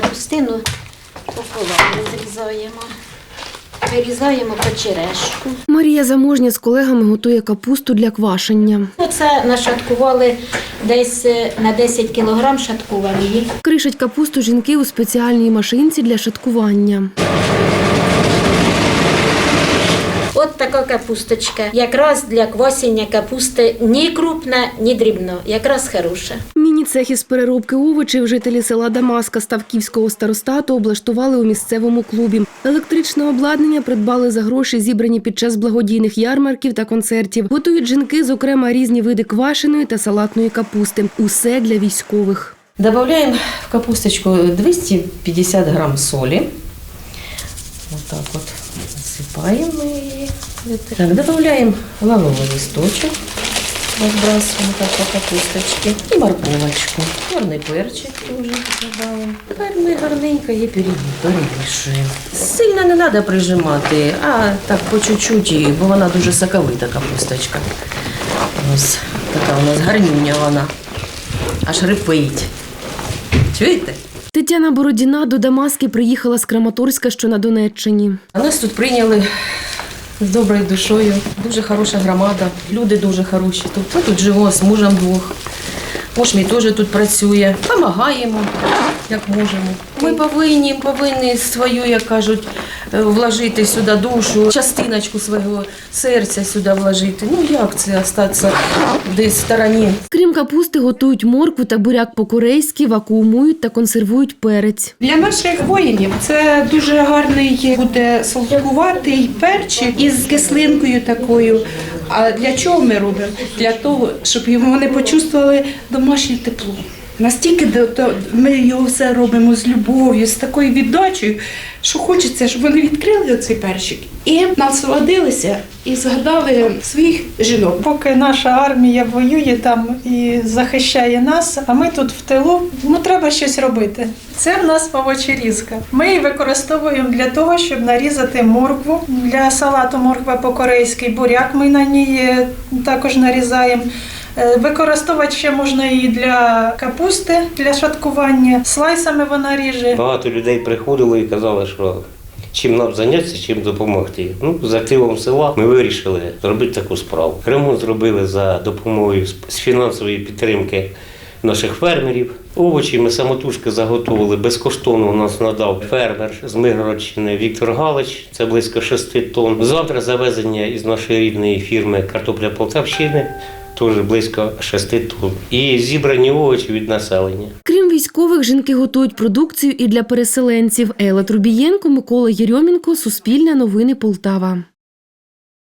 Капустину пополам розрізаємо. Вирізаємо почерешку. Марія Заможня з колегами готує капусту для квашення. Оце нашаткували десь е, на 10 кілограм шаткуваної. Кришать капусту жінки у спеціальній машинці для шаткування. От така капусточка. Якраз для квасення капусти ні крупна, ні дрібна. Якраз хороша. Міні-цех із переробки овочів жителі села Дамаска Ставківського старостату облаштували у місцевому клубі. Електричне обладнання придбали за гроші, зібрані під час благодійних ярмарків та концертів. Готують жінки, зокрема, різні види квашеної та салатної капусти. Усе для військових. Добавляем в капусточку 250 грамм соли. Вот так вот насыпаем мы ее. Так, добавляем лавровый листочек. Разбрасываем так по капусточке. И морковочку. Черный перчик тоже добавим. Тепер ми гарненько її перемішуємо. Сильно не треба прижимати, а так по чуть-чуть, бо вона дуже соковита капусточка. Ось така у нас гарнюня вона. Аж рипить. Чуєте? Тетяна Бородіна до Дамаски приїхала з Краматорська, що на Донеччині. А нас тут прийняли з доброю душою. Дуже хороша громада, люди дуже хороші. Тут ми тут живу з мужем двох. Муж мій теж тут працює. Помагаємо, як можемо. Ми повинні, повинні свою, як кажуть, е, вложити сюди душу, частиночку свого серця сюди вложити. Ну як це остатися десь в стороні? Крім капусти, готують моркву та буряк по-корейськи, вакуумують та консервують перець. Для наших воїнів це дуже гарний буде солодкуватий перчик із кислинкою такою. А для чого ми робимо? Для того, щоб вони почувствували домашнє тепло. Настільки ми його все робимо з любов'ю, з такою віддачею, що хочеться, щоб вони відкрили оцей перчик і насолодилися і згадали своїх жінок. Поки наша армія воює там і захищає нас, а ми тут в тилу, ну треба щось робити. Це в нас овочерізка. Ми її використовуємо для того, щоб нарізати моркву для салату морква по-корейськи, буряк ми на ній е, також нарізаємо. Е, Використовувати ще можна і для капусти, для шаткування. Слайсами вона ріже. Багато людей приходили і казали, що чим нам зайнятися, чим допомогти. Ну, з активом села ми вирішили зробити таку справу. Ремонт зробили за допомогою з фінансової підтримки наших фермерів. Овочі ми самотужки заготовили безкоштовно. У нас надав фермер з Миргородщини Віктор Галич. Це близько 6 тонн. Завтра завезення із нашої рідної фірми картопля Полтавщини. Теж близько 6 тонн. І зібрані овочі від населення. Крім військових, жінки готують продукцію і для переселенців. Ела Трубієнко, Микола Єрьомінко, Суспільне новини Полтава.